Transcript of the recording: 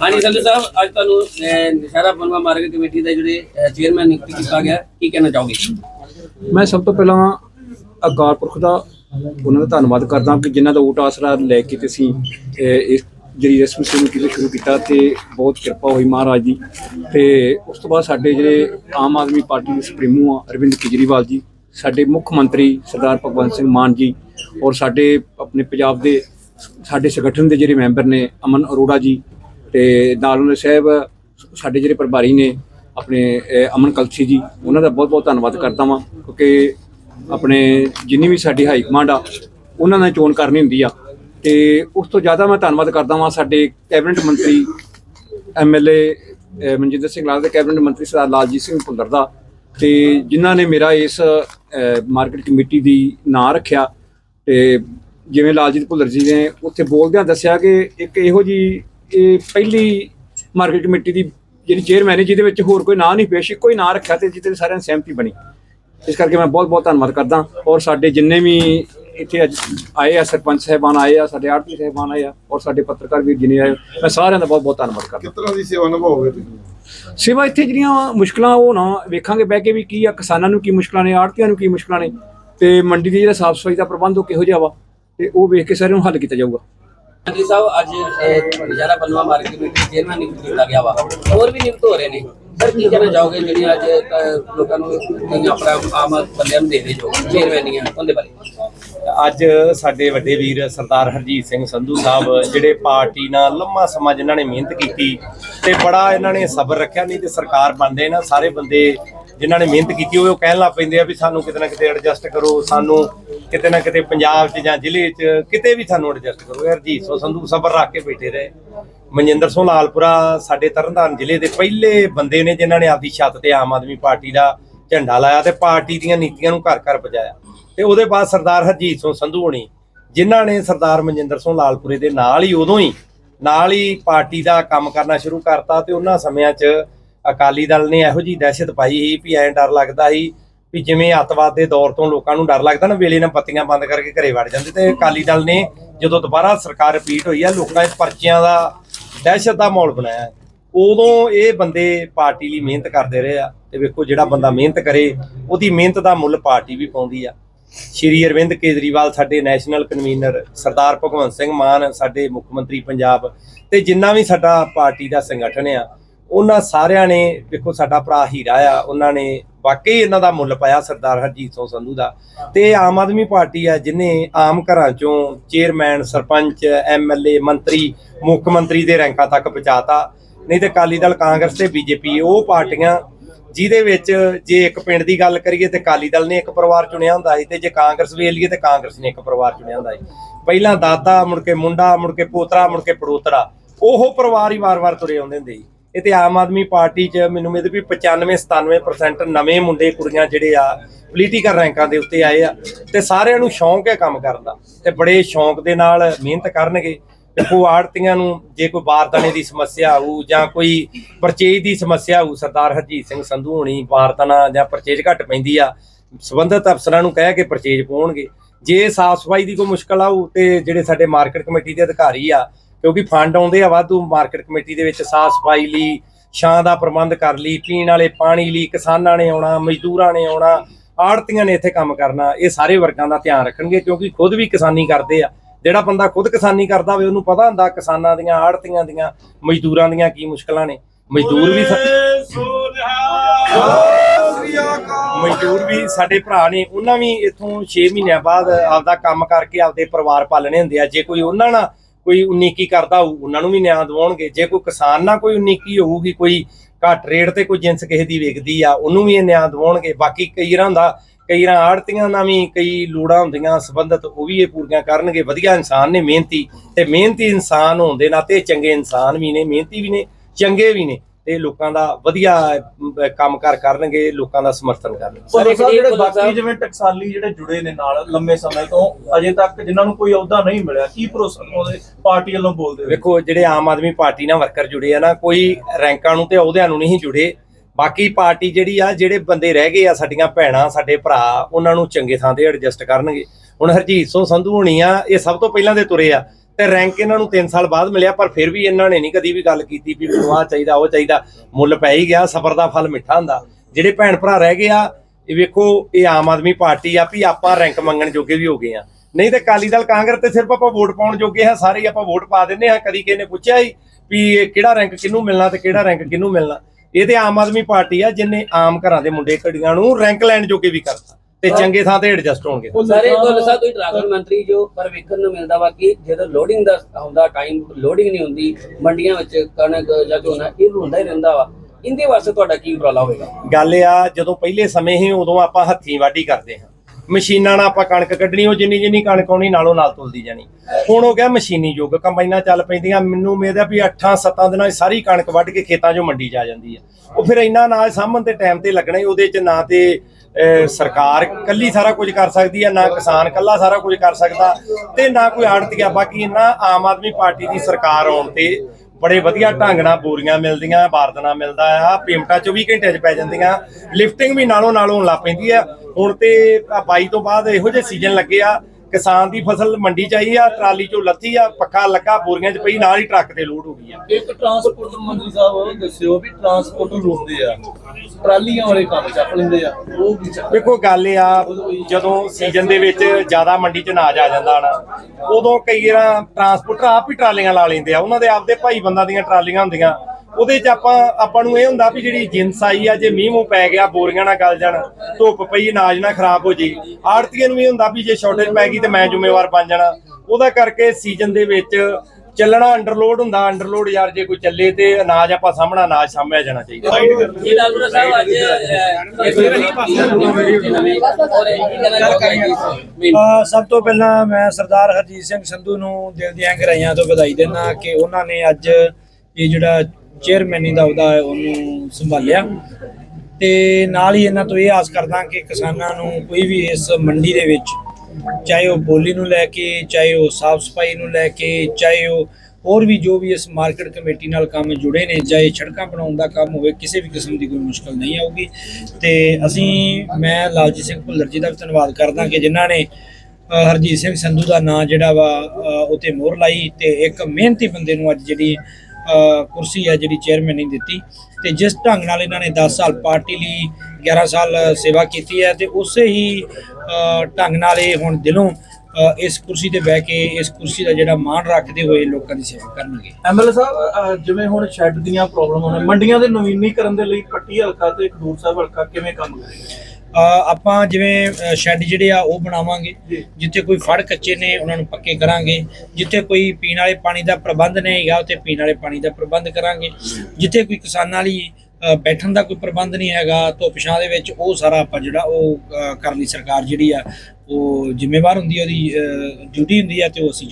ਹਾਂਜੀ ਸੰਧੂ ਸਾਹਿਬ ਅੱਜ ਤੁਹਾਨੂੰ ਅਹ, ਬਨਵਾ ਮਾਰਕੀਟ ਕਮੇਟੀ ਦਾ ਜਿਹੜੇ ਚੇਅਰਮੈਨ ਨਿਯੁਕਤ ਕੀਤਾ ਗਿਆ ਕੀ ਕਹਿਣਾ ਚਾਹੋਗੇ? ਮੈਂ ਸਭ ਤੋਂ ਪਹਿਲਾਂ ਅਕਾਲ ਪੁਰਖ ਦਾ ਉਹਨਾਂ ਦਾ ਧੰਨਵਾਦ ਕਰਦਾ ਕਿ ਜਿਨ੍ਹਾਂ ਦਾ ਓਟ ਆਸਰਾ ਲੈ ਕੇ ਤੇ ਅਸੀਂ ਇਸ ਜਿਹੜੀ ਰੈਸਪੀ ਕਮੇਟੀ ਨੂੰ ਸ਼ੁਰੂ ਕੀਤਾ ਤੇ ਬਹੁਤ ਕਿਰਪਾ ਹੋਈ ਮਹਾਰਾਜ ਦੀ। ਤੇ ਉਸ ਤੋਂ ਬਾਅਦ ਸਾਡੇ ਜਿਹੜੇ ਆਮ ਆਦਮੀ ਪਾਰਟੀ ਦੇ ਸੁਪਰੀਮੋ ਆ ਅਰਵਿੰਦ ਕੇਜਰੀਵਾਲ ਜੀ ਸਾਡੇ ਮੁੱਖ ਮੰਤਰੀ ਸਰਦਾਰ ਭਗਵੰਤ ਸਿੰਘ ਮਾਨ ਜੀ ਔਰ ਸਾਡੇ ਆਪਣੇ ਪੰਜਾਬ ਦੇ ਸਾਡੇ ਸੰਗਠਨ ਦੇ ਜਿਹੜੇ ਮੈਂਬਰ ਨੇ, ਅਮਨ ਅਰੋੜਾ ਜੀ ਤੇ ਨਾਲ ਉਹਨਾਂ ਸਾਹਿਬ, ਸਾਡੇ ਜਿਹੜੇ ਪ੍ਰਭਾਰੀ ਨੇ, ਆਪਣੇ ਅਮਨ ਕਲਸੀ ਜੀ, ਉਹਨਾਂ ਦਾ ਬਹੁਤ ਬਹੁਤ ਧੰਨਵਾਦ ਕਰਦਾ ਵਾਂ, ਕਿਉਂਕਿ ਆਪਣੇ ਜਿੰਨੀ ਵੀ ਸਾਡੀ ਹਾਈ ਕਮਾਂਡ ਆ, ਉਹਨਾਂ ਨੇ ਚੋਣ ਕਰਨੀ ਹੁੰਦੀ ਆ। ਤੇ ਉਸ ਤੋਂ ਜ਼ਿਆਦਾ ਮੈਂ ਧੰਨਵਾਦ ਕਰਦਾ ਵਾਂ ਸਾਡੇ ਕੈਬਨਿਟ ਮੰਤਰੀ ਐਮਐਲਏ ਮਨਜਿੰਦਰ ਸਿੰਘ ਲਾਲ ਦੇ ਕੈਬਨਿਟ ਮੰਤਰੀ ਸਰਦਾਰ ਲਾਲਜੀਤ ਸਿੰਘ ਭੁੱਲਰ ਦਾ, ਤੇ ਜਿਨ੍ਹਾਂ ਨੇ ਮੇਰਾ ਇਸ ਮਾਰਕੀਟ ਕਮੇਟੀ ਦੀ ਨਾਂ ਰੱਖਿਆ, ਤੇ ਜਿਵੇਂ ਲਾਲਜੀਤ ਭੁੱਲਰ ਜੀ ਨੇ ਉੱਥੇ ਬੋਲਦਿਆਂ ਦੱਸਿਆ ਕਿ ਇੱਕ ਇਹੋ ਜੀ ਇਹ ਪਹਿਲੀ ਮਾਰਕੀਟ ਕਮੇਟੀ ਦੀ ਜਿਹੜੀ ਚੇਅਰਮੈਨ ਹੈ ਜਿਹਦੇ ਵਿੱਚ ਹੋਰ ਕੋਈ ਨਾਂ ਨਹੀਂ ਪੇਸ਼ ਕੋਈ ਨਾਂ ਰੱਖਿਆ ਤੇ ਜਿਹਦੇ ਸਾਰਿਆਂ ਦੀ ਸਹਿਮਤੀ ਬਣੀ। ਇਸ ਕਰਕੇ ਮੈਂ ਬਹੁਤ ਬਹੁਤ ਧੰਨਵਾਦ ਕਰਦਾ। ਔਰ ਸਾਡੇ ਜਿੰਨੇ ਵੀ ਇੱਥੇ ਅੱਜ ਆਏ ਆ ਸਰਪੰਚ ਸਾਹਿਬਾਨ ਆਏ ਆ ਸਾਡੇ ਆਰਟੀ ਸਾਹਿਬਾਨ ਆਏ ਆ ਔਰ ਸਾਡੇ ਪੱਤਰਕਾਰ ਵੀਰ ਜਿਨੇ ਆਏ ਮੈਂ ਸਾਰਿਆਂ ਦਾ ਬਹੁਤ ਬਹੁਤ ਧੰਨਵਾਦ ਕਰਦਾ। ਕਿਸ ਤਰ੍ਹਾਂ ਦੀ ਸੇਵਾ ਨਿਭਾਓਗੇ ਤੁਸੀਂ? ਸੇਵਾ ਇੱਥੇ ਜਿਹੜੀਆਂ ਮੁਸ਼ਕਲਾਂ ਉਹ ਨਾ ਵੇਖਾਂਗੇ ਬਹਿ ਕੇ ਵੀ ਕੀ ਆ ਕਿਸਾਨਾਂ ਨੂੰ ਕੀ ਮੁਸ਼ਕਲਾਂ ਨੇ ਆੜਤੀਆਂ ਨੂੰ ਕੀ ਮੁਸ਼ਕਲਾਂ ਨੇ ਤੇ ਮੰਡੀ ਦੀ ਜਿਹੜਾ ਸਾਫ਼ ਸਫ਼ਾਈ ਦਾ ਪ੍ਰਬੰਧ ਉਹ ਕਿਹੋ ਜਿਹਾ ਵਾ? ਤੇ ਉਹ ਵੇਖ ਕੇ ਸਾਰਿਆਂ ਨੂੰ ਹੱਲ ਕੀਤਾ ਜਾਊਗਾ। ਹਾਂਜੀ ਸਾਹਿਬ ਅੱਜ ਨਸ਼ਹਿਰਾ ਬਨਵਾ ਮਾਰਕੀਟ ਕਮੇਟੀ ਚੇਅਰਮੈਨ ਨਿਯੁਕਤ ਕੀਤਾ ਗਿਆ ਵਾ। ਹੋਰ ਵੀ ਨਿਯੁਕਤ ਹੋ ਰਹੇ ਨੇ। ਸਰ ਕੀ ਕਹਿਣਾ ਚਾਹੋਗੇ ਜਿਹੜੀ ਅੱਜ ਲੋਕਾਂ ਨੂੰ ਤੁਸੀਂ ਆਪਣਾ ਆਮ ਬੰਦਿਆਂ ਨੂੰ ਦੇ ਰਹੇ ਜੋ ਚੇਅਰਮੈਨੀਆਂ ਉਹਦੇ ਬਾਰੇ? ਅੱਜ ਸਾਡੇ ਵੱਡੇ ਵੀਰ ਸਰਦਾਰ ਹਰਜੀਤ ਸਿੰਘ ਸੰਧੂ ਸਾਹਿਬ ਜਿਹੜੇ ਪਾਰਟੀ ਨਾਲ ਲੰਮਾ ਸਮਾਂ ਜਿਨ੍ਹਾਂ ਨੇ ਮਿਹਨਤ ਕੀਤੀ ਤੇ ਬੜਾ ਇਹਨਾਂ ਨੇ ਸਬਰ ਰੱਖਿਆ ਨਹੀਂ ਤੇ ਸਰਕਾਰ ਬਣਦੇ ਨਾ ਸਾਰੇ ਬੰਦੇ ਜਿਨ੍ਹਾਂ ਨੇ ਮਿਹਨਤ ਕੀਤੀ ਹੋਵੇ, ਉਹ ਕਹਿਣ ਲੱਗ ਪੈਂਦੇ ਆ ਵੀ ਸਾਨੂੰ ਕਿਤੇ ਨਾ ਕਿਤੇ ਐਡਜਸਟ ਕਰੋ, ਸਾਨੂੰ ਕਿਤੇ ਨਾ ਕਿਤੇ ਪੰਜਾਬ 'ਚ ਜਾਂ ਜ਼ਿਲ੍ਹੇ 'ਚ ਕਿਤੇ ਵੀ ਸਾਨੂੰ ਐਡਜਸਟ ਕਰੋ। ਹਰਜੀਤ ਸਿੰਘ ਸੰਧੂ ਸਬਰ ਰੱਖ ਕੇ ਬੈਠੇ ਰਹੇ। ਮਨਜਿੰਦਰ ਸਿੰਘ ਲਾਲਪੁਰਾ ਸਾਡੇ ਤਰਨਤਾਰਨ ਜ਼ਿਲ੍ਹੇ ਦੇ ਪਹਿਲੇ ਬੰਦੇ ਨੇ ਜਿਨ੍ਹਾਂ ਨੇ ਆਪਦੀ ਛੱਤ ਤੇ ਆਮ ਆਦਮੀ ਪਾਰਟੀ ਦਾ ਝੰਡਾ ਲਾਇਆ ਤੇ ਪਾਰਟੀ ਦੀਆਂ ਨੀਤੀਆਂ ਨੂੰ ਘਰ ਘਰ ਪਹੁੰਚਾਇਆ ਤੇ ਉਹਦੇ ਬਾਅਦ ਸਰਦਾਰ ਹਰਜੀਤ ਸਿੰਘ ਸੰਧੂ ਹੋਣੀ, ਜਿਨ੍ਹਾਂ ਨੇ ਸਰਦਾਰ ਮਨਜਿੰਦਰ ਸਿੰਘ ਲਾਲਪੁਰੇ ਦੇ ਨਾਲ ਹੀ ਉਦੋਂ ਹੀ, ਨਾਲ ਹੀ ਪਾਰਟੀ ਦਾ ਕੰਮ ਕਰਨਾ ਸ਼ੁਰੂ ਕਰਤਾ ਤੇ ਉਹਨਾਂ ਸਮਿਆਂ 'ਚ ਅਕਾਲੀ ਦਲ ਨੇ ਇਹੋ ਜੀ ਦਹਿਸ਼ਤ ਪਾਈ ਸੀ ਵੀ ਐਂ ਡਰ ਲੱਗਦਾ ਸੀ ਵੀ ਜਿਵੇਂ ਅੱਤਵਾਦ ਦੇ ਦੌਰ ਤੋਂ ਲੋਕਾਂ ਨੂੰ ਡਰ ਲੱਗਦਾ ਨਾ, ਵੇਲੇ ਨਾਲ ਬੱਤੀਆਂ ਬੰਦ ਕਰਕੇ ਘਰੇ ਵੜ ਜਾਂਦੇ ਤੇ ਅਕਾਲੀ ਦਲ ਨੇ ਜਦੋਂ ਦੁਬਾਰਾ ਸਰਕਾਰ ਰਿਪੀਟ ਹੋਈ ਆ, ਲੋਕਾਂ 'ਚ ਪਰਚਿਆਂ ਦਾ ਦਹਿਸ਼ਤ ਦਾ ਮਾਹੌਲ ਬਣਾਇਆ। ਉਦੋਂ ਇਹ ਬੰਦੇ ਪਾਰਟੀ ਲਈ ਮਿਹਨਤ ਕਰਦੇ ਰਹੇ ਆ ਤੇ ਵੇਖੋ ਜਿਹੜਾ ਬੰਦਾ ਮਿਹਨਤ ਕਰੇ, ਉਹਦੀ ਮਿਹਨਤ ਦਾ ਮੁੱਲ ਪਾਰਟੀ ਵੀ ਪਾਉਂਦੀ ਆ। ਸ਼੍ਰੀ ਅਰਵਿੰਦ ਕੇਜਰੀਵਾਲ ਸਾਡੇ ਨੈਸ਼ਨਲ ਕਨਵੀਨਰ, ਸਰਦਾਰ ਭਗਵੰਤ ਸਿੰਘ ਮਾਨ ਸਾਡੇ ਮੁੱਖ ਮੰਤਰੀ ਪੰਜਾਬ ਤੇ ਜਿੰਨਾ ਵੀ ਸਾਡਾ ਪਾਰਟੀ ਦਾ ਸੰਗਠਨ ਆ ਉਹਨਾਂ ਸਾਰਿਆਂ ਨੇ, ਵੇਖੋ ਸਾਡਾ ਭਰਾ ਹੀਰਾ ਆ, ਉਹਨਾਂ ਨੇ ਵਾਕਈ ਇਹਨਾਂ ਦਾ ਮੁੱਲ ਪਾਇਆ ਸਰਦਾਰ ਹਰਜੀਤ ਸਿੰਘ ਸੰਧੂ ਦਾ। ਤੇ ਆਮ ਆਦਮੀ ਪਾਰਟੀ ਆ, ਜਿਨੇ ਆਮ ਘਰਾਂ ਚੋਂ ਚੇਅਰਮੈਨ ਸਰਪੰਚ ਐਮਐਲਏ ਮੰਤਰੀ, ਮੁੱਖ ਮੰਤਰੀ ਦੇ ਰੈਂਕਾਂ ਤੱਕ ਪਹੁੰਚਾਤਾ। ਨਹੀਂ ਤੇ ਅਕਾਲੀ ਦਲ, ਕਾਂਗਰਸ ਤੇ ਬੀਜੇਪੀ, ਉਹ ਪਾਰਟੀਆਂ ਜਿਹਦੇ ਵਿੱਚ ਜੇ ਇੱਕ ਪਿੰਡ ਦੀ ਗੱਲ ਕਰੀਏ ਤੇ ਅਕਾਲੀ ਦਲ ਨੇ ਇੱਕ ਪਰਿਵਾਰ ਚੁਣਿਆ ਹੁੰਦਾ ਸੀ ਤੇ ਜੇ ਕਾਂਗਰਸ ਵੇਖ ਲਈਏ ਤੇ ਕਾਂਗਰਸ ਨੇ ਇੱਕ ਪਰਿਵਾਰ ਚੁਣਿਆ ਹੁੰਦਾ ਸੀ। ਪਹਿਲਾਂ ਦਾਦਾ ਮੁੜ ਕੇ ਮੁੰਡਾ, ਮੁੜ ਕੇ ਪੋਤਰਾ, ਮੁੜ ਕੇ ਪੜੋਤਰਾ, ਉਹ ਪਰਿਵਾਰ ਹੀ ਵਾਰ-ਵਾਰ ਤੁਰੇ ਆਉਂਦੇ ਹੁੰਦੇ ਸੀ। ਇਹ ਤੇ ਆਮ ਆਦਮੀ ਪਾਰਟੀ 'ਚ ਮੈਨੂੰ ਉਮੀਦ ਵੀ 95 97% ਨਵੇਂ ਮੁੰਡੇ, ਕੁੜੀਆਂ ਜਿਹੜੇ ਆ ਪੋਲੀਟੀਕਲ ਰੈਂਕਾਂ ਦੇ ਉੱਤੇ ਆਏ ਆ ਤੇ ਸਾਰਿਆਂ ਨੂੰ ਸ਼ੌਂਕ ਹੈ ਕੰਮ ਕਰਨ ਦਾ ਤੇ ਬੜੇ ਸ਼ੌਂਕ ਦੇ ਨਾਲ ਮਿਹਨਤ ਕਰਨਗੇ। ਦੇਖੋ ਆੜਤੀਆਂ ਨੂੰ ਜੇ ਕੋਈ ਬਾਰਦਾਨੇ ਦੀ ਸਮੱਸਿਆ ਆਊ ਜਾਂ ਕੋਈ ਪਰਚੇਜ ਦੀ ਸਮੱਸਿਆ ਆਊ, ਸਰਦਾਰ ਹਰਜੀਤ ਸਿੰਘ ਸੰਧੂ ਹੋਣੀ ਬਾਰਦਾਨਾ ਜਾਂ ਪਰਚੇਜ ਘੱਟ ਪੈਂਦੀ ਆ, ਸਬੰਧਤ ਅਫਸਰਾਂ ਨੂੰ ਕਹਿ ਕੇ ਪਰਚੇਜ ਪਾਉਣਗੇ। ਜੇ ਸਾਫ਼ ਸਫ਼ਾਈ ਦੀ ਕੋਈ ਮੁਸ਼ਕਲ ਆਊ ਤੇ ਜਿਹੜੇ ਸਾਡੇ ਮਾਰਕੀਟ ਕਮੇਟੀ ਦੇ ਅਧਿਕਾਰੀ ਆ ਕਿਉਂਕਿ ਫੰਡ ਆਉਂਦੇ ਆ ਵਾਧੂ ਮਾਰਕੀਟ ਕਮੇਟੀ ਦੇ ਵਿੱਚ ਸਾਫ਼ ਸਫ਼ਾਈ ਲਈ ਛਾਂ ਦਾ ਪ੍ਰਬੰਧ ਕਰ ਲਈ ਪੀਣ ਵਾਲੇ ਪਾਣੀ ਲਈ ਕਿਸਾਨਾਂ ਨੇ ਆਉਣਾ ਮਜ਼ਦੂਰਾਂ ਨੇ ਆਉਣਾ ਆੜਤੀਆਂ ਨੇ ਇੱਥੇ ਕੰਮ ਕਰਨਾ ਇਹ ਸਾਰੇ ਵਰਗਾਂ ਦਾ ਧਿਆਨ ਰੱਖਣਗੇ ਕਿਉਂਕਿ ਖੁਦ ਵੀ ਕਿਸਾਨੀ ਕਰਦੇ ਆ। ਜਿਹੜਾ ਬੰਦਾ ਖੁਦ ਕਿਸਾਨੀ ਕਰਦਾ ਹੋਵੇ ਉਹਨੂੰ ਪਤਾ ਹੁੰਦਾ ਕਿਸਾਨਾਂ ਦੀਆਂ ਆੜਤੀਆਂ ਦੀਆਂ ਮਜ਼ਦੂਰਾਂ ਦੀਆਂ ਕੀ ਮੁਸ਼ਕਲਾਂ ਨੇ। ਮਜ਼ਦੂਰ ਵੀ ਮਜ਼ਦੂਰ ਵੀ ਸਾਡੇ ਭਰਾ ਨੇ ਉਹਨਾਂ ਵੀ ਇੱਥੋਂ 6 ਮਹੀਨਿਆਂ ਬਾਅਦ ਆਪਦਾ ਕੰਮ ਕਰਕੇ ਆਪਦੇ ਪਰਿਵਾਰ ਪਾਲਣੇ ਹੁੰਦੇ ਆ। ਜੇ ਕੋਈ ਉਹਨਾਂ ਨਾਲ ਕੋਈ ਉਨੀਕੀ ਕਰਦਾ ਹੋਊ, ਉਹਨਾਂ ਨੂੰ ਵੀ ਨਿਆਂ ਦਿਵਾਉਣਗੇ। ਜੇ ਕੋਈ ਕਿਸਾਨ ਨਾਲ ਕੋਈ ਉਨੀਕੀ ਹੋਊਗੀ, ਕੋਈ ਘੱਟ ਰੇਟ ਤੇ ਕੋਈ ਜਿੰਸ ਕਿਸੇ ਦੀ ਵਿਕਦੀ ਆ, ਉਹਨੂੰ ਵੀ ਇਹ ਨਿਆਂ ਦਿਵਾਉਣਗੇ। ਬਾਕੀ ਕਈ ਰਾਂ ਦਾ ਕਈ ਰਾਂ ਆੜਤੀਆਂ ਨਾਲ ਵੀ ਕਈ ਲੋੜਾਂ ਹੁੰਦੀਆਂ ਸੰਬੰਧਤ, ਉਹ ਵੀ ਇਹ ਪੂਰੀਆਂ ਕਰਨਗੇ। ਵਧੀਆ ਇਨਸਾਨ ਨੇ ਮਿਹਨਤੀ, ਤੇ ਮਿਹਨਤੀ ਇਨਸਾਨ ਹੋਣ ਦੇ ਨਾਤੇ ਚੰਗੇ ਇਨਸਾਨ ਵੀ ਨੇ, ਮਿਹਨਤੀ ਵੀ ਨੇ, ਚੰਗੇ ਵੀ ਨੇ। ਤੇ ਲੋਕਾਂ ਦਾ ਵਧੀਆ ਅਮ, ਕੰਮ ਕਾਰ ਕਰਨਗੇ ਲੋਕਾਂ ਦਾ ਸਮਰਥਨ ਕਰਨਗੇ। ਸਰ, ਜਿਹੜੇ ਬਾਕੀ ਜਿਵੇਂ ਟਕਸਾਲੀ ਜਿਹੜੇ ਜੁੜੇ ਨੇ ਨਾਲ ਲੰਮੇ ਸਮੇਂ ਤੋਂ ਅਜੇ ਤੱਕ ਜਿਨ੍ਹਾਂ ਨੂੰ ਕੋਈ ਅਹੁਦਾ ਨਹੀਂ ਮਿਲਿਆ ਕੀ ਭਰੋਸਾ ਉਹਦੇ ਪਾਰਟੀ ਵੱਲੋਂ ਬੋਲਦੇ ਹੋ ਵੇਖੋ ਜਿਹੜੇ ਆਮ ਆਦਮੀ ਪਾਰਟੀ ਨਾਲ ਵਰਕਰ ਜੁੜੇ ਆ ਨਾ ਕੋਈ ਰੈਂਕਾਂ ਨੂੰ ਤੇ ਅਹੁਦਿਆਂ ਨੂੰ ਨਹੀਂ ਜੁੜੇ। ਬਾਕੀ ਪਾਰਟੀ ਜਿਹੜੀ ਆ ਜਿਹੜੇ ਬੰਦੇ ਰਹਿ ਗਏ ਆ ਸਾਡੀਆਂ ਭੈਣਾਂ ਸਾਡੇ ਭਰਾ ਉਹਨਾਂ ਨੂੰ ਚੰਗੇ ਥਾਂ ਤੇ ਐਡਜਸਟ ਕਰਨਗੇ। ਹੁਣ ਹਰਜੀਤ ਸਿੰਘ ਸੰਧੂ ਹੋਣੀ ਆ ਇਹ ਸਭ ਤੋਂ ਪਹਿਲਾਂ ਦੇ ਤੁਰੇ ਆ। ਤੇ ਰੈਂਕ ਇਹਨਾਂ ਨੂੰ 3 ਸਾਲ ਬਾਅਦ ਮਿਲਿਆ, ਪਰ ਫਿਰ ਵੀ ਇਹਨਾਂ ਨੇ ਨਹੀਂ ਕਦੀ ਵੀ ਗੱਲ ਕੀਤੀ ਵੀ ਮੈਨੂੰ ਆਹ ਚਾਹੀਦਾ, ਉਹ ਚਾਹੀਦਾ। ਮੁੱਲ ਪੈ ਹੀ ਗਿਆ ਸਬਰ ਦਾ ਫਲ ਮਿੱਠਾ ਹੁੰਦਾ। ਜਿਹੜੇ ਭੈਣ ਭਰਾ ਰਹਿ ਗਏ ਆ, ਇਹ ਵੇਖੋ, ਇਹ ਆਮ ਆਦਮੀ ਪਾਰਟੀ ਆ ਵੀ ਆਪਾਂ ਰੈਂਕ ਮੰਗਣ ਜੋਗੇ ਵੀ ਹੋ ਗਏ ਆ। ਨਹੀਂ ਤੇ ਅਕਾਲੀ ਦਲ ਕਾਂਗਰਸ ਤੇ ਸਿਰਫ ਆਪਾਂ ਵੋਟ ਪਾਉਣ ਜੋਗੇ ਆ, ਸਾਰੇ ਆਪਾਂ ਵੋਟ ਪਾ ਦਿੰਨੇ ਆ। ਕਦੀ ਕਿਸੇ ਨੇ ਪੁੱਛਿਆ ਹੀ ਵੀ ਇਹ ਕਿਹੜਾ ਰੈਂਕ ਕਿਹਨੂੰ ਮਿਲਣਾ ਤੇ ਕਿਹੜਾ ਰੈਂਕ ਕਿਹਨੂੰ ਮਿਲਣਾ। ਇਹ ਤੇ ਆਮ ਆਦਮੀ ਪਾਰਟੀ ਆ ਜਿਨੇ ਆਮ ਘਰਾਂ ਦੇ ਮੁੰਡੇ ਕੁੜੀਆਂ ਨੂੰ ਰੈਂਕ ਲੈਣ ਜੋਗੇ ਵੀ ਕਰਤਾ। ਤੇ ਚੰਗੇ ਥਾਂ ਤੇ ਐਡਜਸਟ ਹੋਣਗੇ। ਸਾਰੇ ਕੋਲ ਸਾਹਿਬ ਤੁਸੀਂ ਟ੍ਰਾਂਸਪੋਰਟ ਮੰਤਰੀ ਜੋ ਪਰ ਵੇਖਣ ਨੂੰ ਮਿਲਦਾ ਵਾ ਕਿ ਜਦੋਂ ਲੋਡਿੰਗ ਦਾ ਹੁੰਦਾ ਟਾਈਮ ਲੋਡਿੰਗ ਨਹੀਂ ਹੁੰਦੀ ਮੰਡੀਆਂ ਵਿੱਚ ਕਣਕ ਜਾਂ ਝੋਨਾ ਇਹ ਹੁੰਦਾ ਹੀ ਰਹਿੰਦਾ ਵਾ। ਇਹਦੇ ਵਾਸਤੇ ਤੁਹਾਡਾ ਕੀ ਉਪਰਾਲਾ ਹੋਵੇਗਾ ਗੱਲ ਆ ਜਦੋਂ ਪਹਿਲੇ ਸਮੇਂ ਸੀ ਉਦੋਂ ਆਪਾਂ ਹੱਥੀਂ ਵਾਢੀ ਕਰਦੇ ਹਾਂ। ਮਸ਼ੀਨਾਂ ਨਾਲ ਆਪਾਂ ਕਣਕ ਕੱਢਣੀ ਉਹ ਜਿੰਨੀ ਜਿੰਨੀ ਕਣਕ ਆਉਣੀ ਨਾਲੋਂ ਨਾਲ ਤੁਲਦੀ ਜਾਣੀ। ਹੁਣ ਹੋ ਗਿਆ ਮਸ਼ੀਨੀ ਯੁੱਗ ਕੰਬਾਈਨਾਂ ਚੱਲ ਪੈਂਦੀਆਂ ਮੈਨੂੰ ਉਮੀਦ ਆ ਵੀ 8-7 ਦਿਨਾਂ 'ਚ ਸਾਰੀ ਕਣਕ ਵੱਢ ਕੇ ਖੇਤਾਂ 'ਚੋਂ ਮੰਡੀ ਜਾ ਜਾਂਦੀ ਆ ਉਹ ਫਿਰ ਇੰਨਾ ਅਨਾਜ ਸਾਂਭਣ ਤੇ ਟਾਈਮ ਤੇ ਲੱਗਣਾ ਹੀ ਉਹਦੇ 'ਚ ਨਾ ਤੇ ਸਰਕਾਰ ਕੱਲੀ ਸਾਰਾ ਕੁਝ ਕਰ ਸਕਦੀ ਹੈ ਨਾ ਕਿਸਾਨ ਕੱਲਾ ਸਾਰਾ ਕੁਝ ਕਰ ਸਕਦਾ ਤੇ ਨਾ ਕੋਈ ਆੜਤੀਆ ਬਾਕੀ ਨਾ ਆਮ ਆਦਮੀ ਪਾਰਟੀ ਦੀ ਸਰਕਾਰ ਆਉਣ ਤੇ ਬੜੇ ਵਧੀਆ ਢੰਗ ਨਾਲ ਬੋਰੀਆਂ ਮਿਲਦੀਆਂ ਬਾਰਦਨਾ ਮਿਲਦਾ ਆ, ਪੇਮਟਾਂ 24 ਘੰਟੇ 'ਚ ਪੈ ਜਾਂਦੀਆਂ, ਲਿਫਟਿੰਗ ਵੀ ਨਾਲੋਂ ਨਾਲ ਹੋਣ ਲੱਗ ਪੈਂਦੀ ਆ। ਹੁਣ ਤੇ ਆ 22 ਤੋਂ ਬਾਅਦ ਇਹੋ ਜਿਹੇ ਸੀਜ਼ਨ ਲੱਗੇ ਆ ਕਿਸਾਨ ਦੀ ਫਸਲ ਮੰਡੀ 'ਚ ਆਈ ਆ ਟਰਾਲੀ 'ਚੋਂ ਲੱਥੀ ਆ ਪੱਖਾ ਲੱਗਾ ਬੋਰੀਆਂ 'ਚ ਪਈ ਨਾਲ ਹੀ ਟਰੱਕ ਤੇ ਲੋਡ ਹੋ ਗਈ ਆ। ਇੱਕ ਟਰਾਂਸਪੋਰਟ ਮੰਤਰੀ ਸਾਹਿਬ ਦੱਸਿਓ ਵੀ ਟਰਾਂਸਪੋਰਟ ਨੂੰ ਰੋਕਦੇ ਆ। ਟਰਾਲੀਆਂ ਵਾਲੇ ਕੰਮ ਚੱਕ ਲੈਂਦੇ ਆ ਉਹ ਵੀ ਚੱਕ ਵੇਖੋ ਗੱਲ ਇਹ ਆ ਜਦੋਂ ਸੀਜ਼ਨ ਦੇ ਵਿੱਚ ਜ਼ਿਆਦਾ ਮੰਡੀ 'ਚ ਅਨਾਜ ਆ ਜਾਂਦਾ ਨਾ ਉਦੋਂ ਕਈ ਵਾਰ ਟਰਾਂਸਪੋਰਟਰ ਆਪ ਹੀ ਟਰਾਲੀਆਂ ਲਾ ਲੈਂਦੇ ਆ ਉਹਨਾਂ ਦੇ ਆਪਦੇ ਭਾਈ ਬੰਦਾਂ ਦੀਆਂ ਟਰਾਲੀਆਂ ਹੁੰਦੀਆਂ। ਉਹਦੇ 'ਚ ਆਪਾਂ ਆਪਾਂ ਨੂੰ ਇਹ ਹੁੰਦਾ ਵੀ ਜਿਹੜੀ ਜਿੰਸ ਆਈ ਆ ਜੇ ਮੀਂਹ ਮੂੰਹ ਪੈ ਗਿਆ ਬੋਰੀਆਂ ਨਾ ਗਲ ਜਾਣ ਧੁੱਪ ਪਈ ਅਨਾਜ ਨਾ ਖਰਾਬ ਹੋ ਜੇ। ਆੜਤੀਆਂ ਨੂੰ ਵੀ ਹੁੰਦਾ ਵੀ ਜੇ ਸ਼ਾਰਟੇਜ ਪੈ ਗਈ ਤੇ ਮੈਂ ਜ਼ਿੰਮੇਵਾਰ ਬਣ ਜਾਣਾ। ਉਹਦਾ ਕਰਕੇ ਸੀਜ਼ਨ ਦੇ ਵਿੱਚ ਚੱਲਣਾ ਅੰਡਰਲੋਡ ਹੁੰਦਾ। ਅੰਡਰਲੋਡ ਯਾਰ ਜੇ ਕੋਈ ਚੱਲੇ ਤੇ ਅਨਾਜ ਆਪਾਂ ਸਾਹਮਣਾ ਅਨਾਜ ਸਾਹਮਣੇ ਜਾਣਾ ਚਾਹੀਦਾ। ਜੀ ਲਾਲਪੁਰਾ ਸਾਹਿਬ ਅੱਜ ਇਹ ਸਭ ਤੋਂ ਪਹਿਲਾਂ ਮੈਂ ਸਰਦਾਰ ਹਰਜੀਤ ਸਿੰਘ ਸੰਧੂ ਨੂੰ ਦਿਲ ਦੀਆਂ ਗਹਿਰਾਈਆਂ ਤੋਂ ਵਧਾਈ ਦਿੰਦਾ ਕਿ ਉਹਨਾਂ ਨੇ ਅੱਜ ਇਹ ਜਿਹੜਾ ਚੇਅਰਮੈਨੀ ਦਾ ਉਹਦਾ ਉਹਨੂੰ ਸੰਭਾਲਿਆ। ਤੇ ਨਾਲ ਹੀ ਇਹਨਾਂ ਤੋਂ ਇਹ ਆਸ ਕਰਦਾ ਕਿ ਕਿਸਾਨਾਂ ਨੂੰ ਕੋਈ ਵੀ ਇਸ ਮੰਡੀ ਦੇ ਵਿੱਚ ਚਾਹੇ ਉਹ ਬੋਲੀ ਨੂੰ ਲੈ ਕੇ ਚਾਹੇ ਉਹ ਸਾਫ਼ ਸਫ਼ਾਈ ਨੂੰ ਲੈ ਕੇ ਚਾਹੇ ਉਹ ਹੋਰ ਵੀ ਜੋ ਵੀ ਇਸ ਮਾਰਕੀਟ ਕਮੇਟੀ ਨਾਲ ਕੰਮ ਜੁੜੇ ਨੇ ਚਾਹੇ ਸੜਕਾਂ ਬਣਾਉਣ ਦਾ ਕੰਮ ਹੋਵੇ ਕਿਸੇ ਵੀ ਕਿਸਮ ਦੀ ਕੋਈ ਮੁਸ਼ਕਲ ਨਹੀਂ ਆਊਗੀ। ਤੇ ਅਸੀਂ ਮੈਂ ਲਾਲਜੀਤ ਸਿੰਘ ਭੁੱਲਰ ਜੀ ਦਾ ਵੀ ਧੰਨਵਾਦ ਕਰਦਾ ਕਿ ਜਿਨ੍ਹਾਂ ਨੇ ਹਰਜੀਤ ਸਿੰਘ ਸੰਧੂ ਦਾ ਨਾਂ ਜਿਹੜਾ ਵਾ ਅ, ਉਤੇ ਮੋਹਰ ਲਾਈ ਤੇ ਇੱਕ ਮਿਹਨਤੀ ਬੰਦੇ ਨੂੰ ਅੱਜ ਜਿਹੜੀ ਕੁਰਸੀ ਹੈ ਜਿਹੜੀ ਚੇਅਰਮੈਨਿੰਗ ਦਿੱਤੀ ਤੇ ਜਿਸ ਢੰਗ ਨਾਲ ਇਹਨਾਂ ਨੇ 10 ਸਾਲ ਪਾਰਟੀ ਲਈ 11 ਸਾਲ ਸੇਵਾ ਕੀਤੀ ਹੈ ਤੇ ਉਸੇ ਹੀ ਢੰਗ ਨਾਲ ਇਹ ਹੁਣ ਦਿਲੋਂ ਇਸ ਕੁਰਸੀ ਤੇ ਬਹਿ ਕੇ ਇਸ ਕੁਰਸੀ ਦਾ ਜਿਹੜਾ ਮਾਣ ਰੱਖਦੇ ਹੋਏ ਲੋਕਾਂ ਦੀ ਸੇਵਾ ਕਰਨਗੇ। ਐਮਐਲਏ ਸਾਹਿਬ ਜਿਵੇਂ ਹੁਣ ਸ਼ੈੱਡ ਦੀਆਂ ਪ੍ਰੋਬਲਮ ਨੇ ਮੰਡੀਆਂ ਦੇ ਨਵੀਨੀਕਰਨ ਦੇ ਲਈ ਪੱਟੀ ਹਲਕਾ ਤੇ ਖਡੂਰ ਸਾਹਿਬ ਹਲਕਾ ਕਿਵੇਂ ਕੰਮ ਕਰੇਗਾ? ਆਪਾਂ ਜਿਵੇਂ ਸ਼ੈੱਡ ਜਿਹੜੇ ਆ ਉਹ ਬਣਾਵਾਂਗੇ। ਜਿੱਥੇ ਕੋਈ ਫੜ ਕੱਚੇ ਨੇ ਉਹਨਾਂ ਨੂੰ ਪੱਕੇ ਕਰਾਂਗੇ। ਜਿੱਥੇ ਕੋਈ ਪੀਣ ਵਾਲੇ ਪਾਣੀ ਦਾ ਪ੍ਰਬੰਧ ਨਹੀਂ ਹੈਗਾ ਉੱਥੇ ਪੀਣ ਵਾਲੇ ਪਾਣੀ ਦਾ ਪ੍ਰਬੰਧ ਕਰਾਂਗੇ। ਜਿੱਥੇ ਕੋਈ ਕਿਸਾਨਾਂ ਲਈ ਬੈਠਣ ਦਾ ਕੋਈ ਪ੍ਰਬੰਧ ਨਹੀਂ ਹੈਗਾ ਧੁੱਪ ਛਾਂ ਦੇ ਵਿੱਚ ਉਹ ਸਾਰਾ ਆਪਾਂ ਜਿਹੜਾ ਉਹ ਕਰਨ ਸਰਕਾਰ ਜਿਹੜੀ ਆ ਉਹ ਜ਼ਿੰਮੇਵਾਰ ਹੁੰਦੀ ਹੈ ਉਹਦੀ ਡਿਊਟੀ ਹੁੰਦੀ ਹੈ ਤੇ ਉਹ ਅਸੀਂ